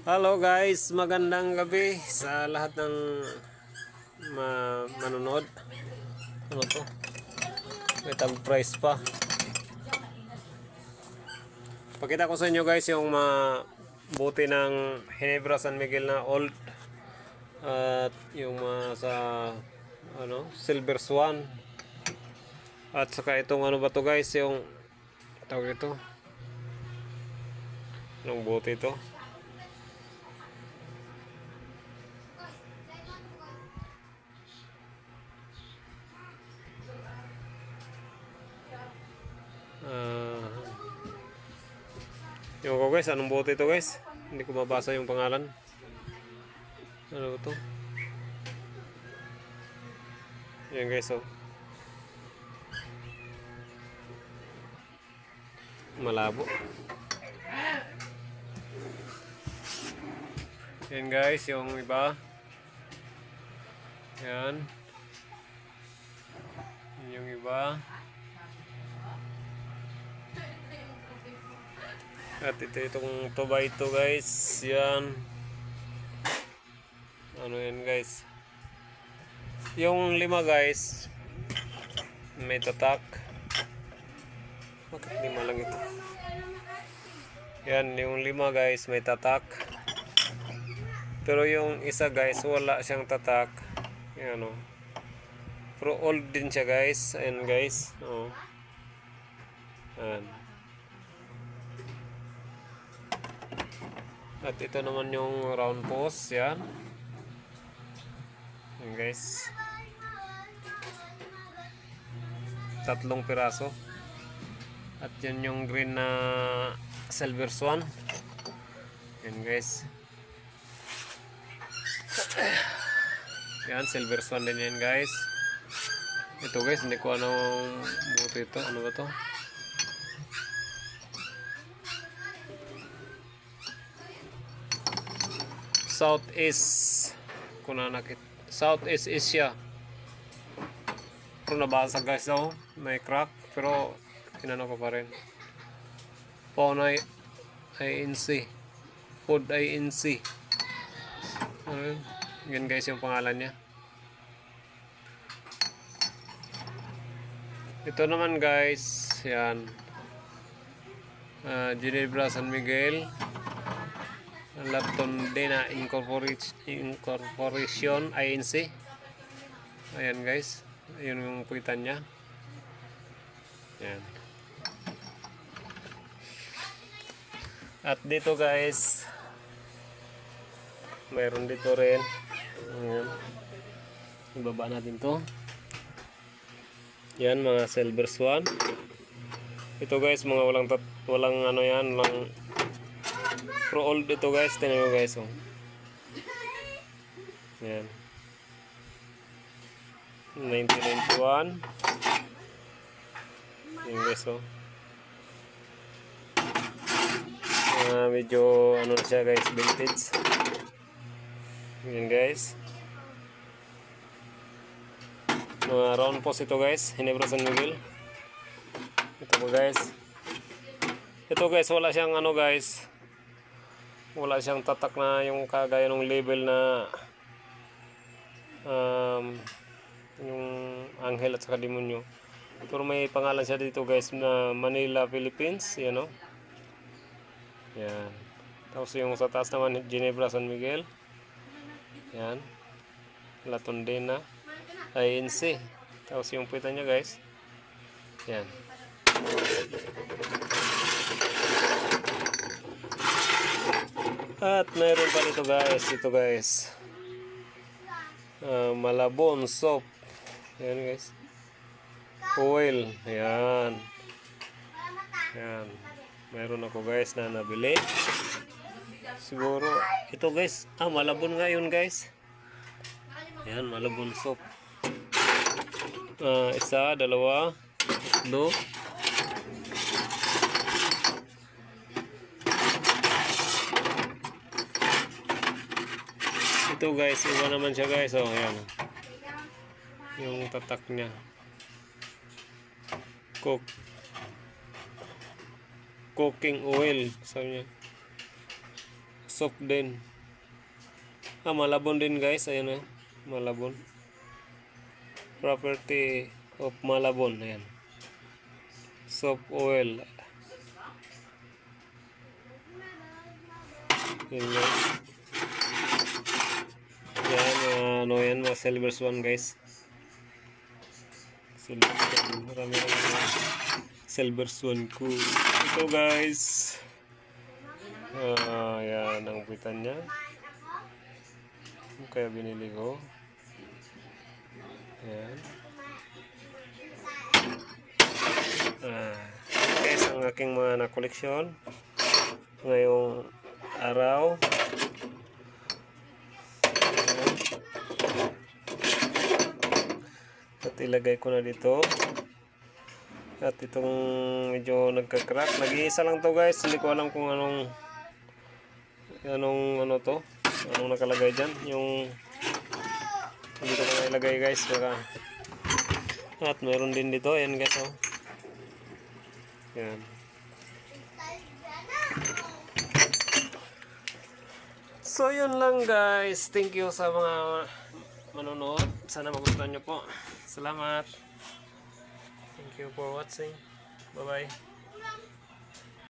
Hello guys, magandang gabi sa lahat ng ma manonood. Ano to? May tag price pa. Pakita ko sa inyo guys yung mabuti ng Hinebra San Miguel na old at yung mga sa ano, Silver Swan. At saka itong ano ba to guys, yung tawag ito. Anong buti ito? Yung ko guys, anong bote ito guys? Hindi ko mabasa yung pangalan. Ano to? Yan guys, oh. Malabo. Yan guys, yung iba. Yan. Yan yung iba. At ito itong tuba ito guys. Yan. Ano yan guys. Yung lima guys. May tatak. Bakit lima lang ito? Yan, yung lima guys may tatak. Pero yung isa guys wala siyang tatak. Yan o. Pero old din siya guys. Ayan guys. Oh. Ayan. At ito naman yung round post, yan. Yan guys. Tatlong piraso. At yan yung green na silver swan. Yan guys. Yan, silver swan din yan guys. Ito guys, hindi ko anong buto ito. Ano ba to? Southeast kung na nakit Southeast Asia. Pero nabasa guys daw. May crack. Pero inano ko pa rin. Pawn I INC Food INC ano yun? guys yung pangalan niya. Ito naman guys. Yan. Uh, Ginebra San Miguel Lapton Dena Incorporation, INC ayan guys. Ayun yung puwitan niya. Yan at dito guys mayroon dito rin. Ayan. Ibaba natin to. Yan mga silver swan. Ito guys mga walang walang ano yan walang Pro old ito guys, tinan mo guys oh. Yan. 1991. Yan guys oh. Ah, medyo ano na siya guys, vintage. Yan guys. Mga round post ito guys, Hinebra San Miguel. Ito po guys. Ito guys, wala siyang ano guys, wala siyang tatak na yung kagaya ng label na um, yung anghel at saka demonyo. Pero may pangalan siya dito guys na Manila, Philippines yan o yan. Tapos yung sa taas naman Ginebra, San Miguel. Yan. Latondena. INC tapos yung puwitan niya guys. Yan At mayroon pa dito guys, ito guys. Ah, Malabon soap. Ayan guys. Oil. Ayan. Ayan. Mayroon ako guys na nabili. Siguro, ito guys. Ah, malabon nga yun guys. Ayan, malabon soap. Ah, isa, dalawa, tatlo. Ito guys, iba naman siya guys. Oh, ayan. Yung tatak niya. Cook. Cooking oil. Sabi niya. soft din. Ah, malabon din guys. Ayan eh. Malabon. Property of Malabon. Ayan. Soap oil. Yan guys. Yan, uh, ano yan, mga silver swan guys. Silver swan. Silver swan ko. Ito guys. Ah, yan ang bitan niya. Kaya binili ko. Yan. Ah, guys, ang aking mga na-collection ngayong araw. At ilagay ko na dito. At itong medyo nagka-crack. Nag-iisa lang to guys. Hindi ko alam kung anong anong ano to. Anong nakalagay dyan. Yung hindi ko na ilagay guys. Baka at meron din dito. Ayan guys oh. Yan. So yun lang guys. Thank you sa mga manonood. Sana magustuhan nyo po. Salamat. Thank you for watching. Bye bye.